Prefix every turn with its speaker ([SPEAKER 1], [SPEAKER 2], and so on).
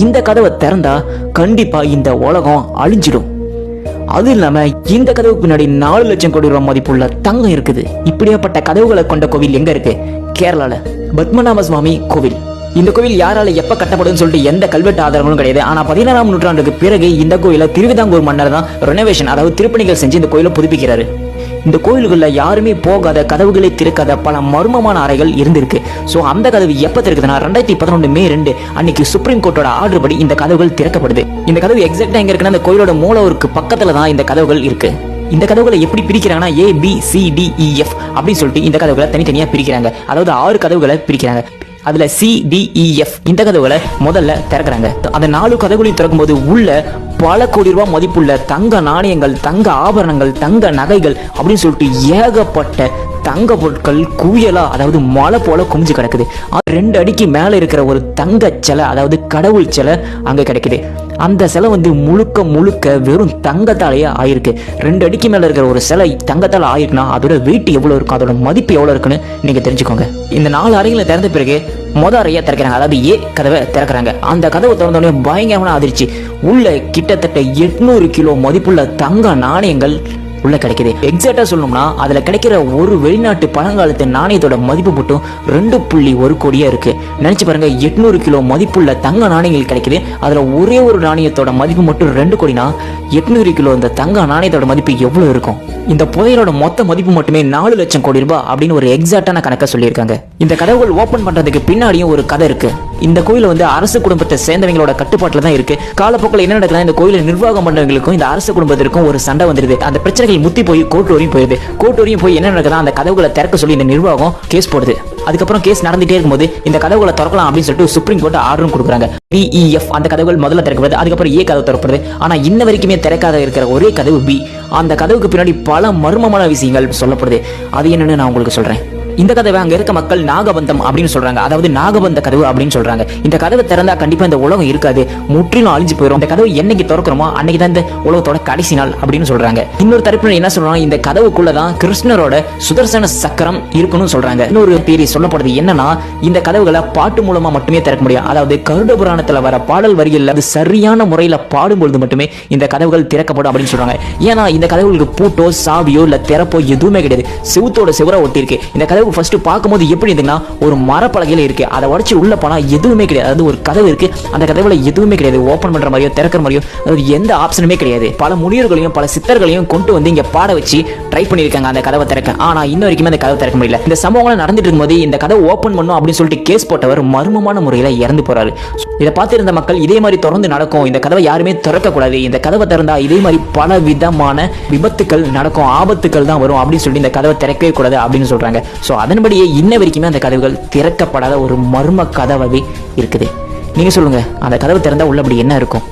[SPEAKER 1] இந்த கதவை திறந்தா கண்டிப்பா இந்த உலகம் அழிஞ்சிடும். அது இல்லாம இந்த கதவுக்கு பின்னாடி நாலு லட்சம் கோடி ரூபாய் மதிப்புள்ள தங்கம் இருக்குது. இப்படியாப்பட்ட கதவுகளை கொண்ட கோவில் எங்க இருக்கு? கேரளால. பத்மநாப சுவாமி கோவில். இந்த கோவில் யாரால எப்ப கட்டப்படும் சொல்லிட்டு எந்த கல்வெட்டு ஆதாரங்களும் கிடையாது. ஆனா பதினாறாம் நூற்றாண்டுக்கு பிறகு இந்த கோயிலை திருவிதாங்கூர் மன்னர் தான் ரெனோவேஷன் அதாவது திருப்பணிகள் செஞ்சு இந்த கோயிலை புதுப்பிக்கிறாரு. இந்த கோயில்களில் யாருமே போகாத கதவுகளை திறக்காத பல மர்மமான அறைகள் இருந்திருக்கு. ஸோ அந்த கதவு எப்போ திறக்குதுன்னா ரெண்டாயிரத்தி பதினொன்று மே ரெண்டு அன்னைக்கு சுப்ரீம் கோர்ட்டோட ஆர்டர் படி இந்த கதவுகள் திறக்கப்படுது. இந்த கதவு எக்ஸாக்டா எங்க இருக்குன்னா அந்த கோயிலோட மூலவருக்கு பக்கத்துல தான் இந்த கதவுகள் இருக்கு. இந்த கதவுகளை எப்படி பிரிக்கிறாங்கன்னா A B C D E F அப்படின்னு சொல்லிட்டு இந்த கதவுகளை தனித்தனியாக பிரிக்கிறாங்க. அதாவது ஆறு கதவுகளை பிரிக்கிறாங்க. அதுல சி e, இந்த கதவுகளை முதல்ல திறக்கிறாங்க. அந்த நாலு கதவுகளையும் திறக்கும்போது உள்ள பல கோடி ரூபாய் மதிப்புள்ள தங்க நாணயங்கள் தங்க ஆபரணங்கள் தங்க நகைகள் அப்படின்னு சொல்லிட்டு ஏகப்பட்ட தங்க பொருட்கள் குவியலா அதாவது மலை போல குமிஞ்சு கிடக்குது. அது ரெண்டு அடிக்கு மேல இருக்கிற ஒரு தங்க சிலை அதாவது கடவுள் சிலை அங்க கிடைக்குது. அந்த சிலை வந்து முழுக்க முழுக்க வெறும் தங்கத்தாலேயே ஆயிருக்கு. ரெண்டு அடிக்கு மேலே இருக்கிற ஒரு சிலை தங்கத்தால் ஆயிருக்குன்னா அதோட வெயிட் எவ்வளோ இருக்கும் அதோட மதிப்பு எவ்வளோ இருக்குன்னு நீங்கள் தெரிஞ்சுக்கோங்க. இந்த நாலு அறைகளை திறந்த பிறகு மொத அறையை திறக்கிறாங்க. அதாவது ஏ கதவை திறக்கிறாங்க. அந்த கதவை திறந்தோடனே பயங்கரமான அதிர்ச்சி. உள்ள கிட்டத்தட்ட எட்நூறு கிலோ மதிப்புள்ள தங்க நாணயங்கள் உள்ள கிடைக்குது. எக்ஸாக்டா சொல்லணும்னா அதுல கிடைக்கிற ஒரு வெளிநாட்டு பழங்காலத்து நாணயத்தோட மதிப்பு மட்டும் ரெண்டு புள்ளி ஒரு கோடியா இருக்கு. நினைச்சு பாருங்க எட்நூறு கிலோ மதிப்புள்ள தங்க நாணயங்கள் கிடைக்குது. அதுல ஒரே ஒரு நாணயத்தோட மதிப்பு மட்டும் ரெண்டு கோடினா எட்நூறு கிலோ இந்த தங்க நாணயத்தோட மதிப்பு எவ்வளவு இருக்கும்? இந்த புதையலோட மொத்த மதிப்பு மட்டுமே நாலு லட்சம் கோடி ரூபாய் அப்படின்னு ஒரு எக்ஸாக்டான கணக்கை சொல்லியிருக்காங்க. இந்த கதவுகள் ஓபன் பண்றதுக்கு பின்னாடியும் ஒரு கதை இருக்கு. இந்த கோயில் வந்து அரசு குடும்பத்தை சேர்ந்தவங்களோட கட்டுப்பாட்டில் தான் இருக்கு. காலப்போக்கில் என்ன நடக்குதுன்னா இந்த கோயிலை நிர்வாகம் பண்ணவங்களுக்கும் இந்த அரசு குடும்பத்திற்கும் ஒரு சண்டை வந்துருது. அந்த பிரச்சனைகள் முத்தி போய் கோர்ட் வரையும் போயிருது. கோர்ட் வரையும் போய் என்ன நடக்குதுன்னா அந்த கதவுகளை திறக்க சொல்லி இந்த நிர்வாகம் கேஸ் போடுது. அதுக்கப்புறம் கேஸ் நடந்துட்டே இருக்கும்போது இந்த கதவுகளை திறக்கலாம் அப்படின்னு சொல்லிட்டு சுப்ரீம் கோர்ட் ஆர்டரும் கொடுக்குறாங்க. பிஇஎஃப் அந்த கதவுகள் முதல்ல திறக்கப்படுது அதுக்கப்புறம் ஏ கதவு திறப்படுது ஆனால் இன்ன வரைக்குமே திறக்காத இருக்கிற ஒரே கதவு பி அந்த கதவுக்கு பின்னாடி பல மர்மமான விஷயங்கள் சொல்லப்படுது. அது என்னன்னு நான் உங்களுக்கு சொல்றேன். இந்த கதவை அங்க இருக்க மக்கள் நாகபந்தம் அப்படின்னு சொல்றாங்க. அதாவது நாகபந்த கதவு அப்படின்னு சொல்றாங்க. இந்த கதவை திறந்தா கண்டிப்பா இந்த உலகம் இருக்காது. முற்றிலும் அழிஞ்சு போயிடும் இந்த கதவு என்னைக்கு திறக்கிறோமோ அன்னைக்கு தான் இந்த உலகத்தோட கடைசி நாள் அப்படின்னு சொல்றாங்க. இன்னொரு தரப்பினர் என்ன சொல்றாங்க? இந்த கதவுக்குள்ளதான் கிருஷ்ணரோட சுதர்சன சக்கரம் இருக்குன்னு சொல்றாங்க. இன்னொரு தேரி சொல்லப்படுது என்னன்னா இந்த கதவுகளை பாட்டு மூலமா மட்டுமே திறக்க முடியும். அதாவது கருட புராணத்துல வர பாடல் வரிகள் அது சரியான முறையில பாடும்பொழுது மட்டுமே இந்த கதவுகள் திறக்கப்படும் அப்படின்னு சொல்றாங்க. ஏன்னா இந்த கதவுகளுக்கு பூட்டோ சாவியோ இல்ல திறப்போ எதுவுமே கிடையாது. செவுத்தோட செவரா ஒட்டி இருக்கு இந்த கதவு கதவு ஃபர்ஸ்ட் பார்க்கும்போது எப்படி இருந்துன்னா ஒரு மரப்பலகையில் இருக்கு. அதை உடச்சு உள்ள போனால் எதுவுமே கிடையாது. அதாவது ஒரு கதவு இருக்கு. அந்த கதவுல எதுவுமே கிடையாது. ஓப்பன் பண்ற மாதிரியோ திறக்கிற மாதிரியோ அதாவது எந்த ஆப்ஷனுமே கிடையாது. பல முனிவர்களையும் பல சித்தர்களையும் கொண்டு வந்து இங்க பாட வச்சு ட்ரை பண்ணியிருக்காங்க அந்த கதவை திறக்க. ஆனா இன்ன வரைக்குமே அந்த கதவை திறக்க முடியல. இந்த சம்பவங்கள் நடந்துட்டு இருக்கும்போது இந்த கதவை ஓப்பன் பண்ணும் அப்படின்னு சொல்லிட்டு கேஸ் போட்டவர் மர்மமான முறையில் இறந்து போறாரு. இதை பார்த்திருந்த மக்கள் இதே மாதிரி தொடர்ந்து நடக்கும். இந்த கதவை யாருமே திறக்கக்கூடாது. இந்த கதவை திறந்தா இதே மாதிரி பல விதமான விபத்துக்கள் நடக்கும். ஆபத்துக்கள் தான் வரும் அப்படின்னு சொல்லி இந்த கதவை திறக்கவே கூடாது அப்படின்னு சொல்றாங்க. ஸோ அதன்படியே இன்ன வரைக்குமே அந்த கதவுகள் திறக்கப்படாத ஒரு மர்ம கதவாகவே இருக்குது. நீங்க சொல்லுங்க அந்த கதவு திறந்தால் உள்ள அப்படி என்ன இருக்கும்?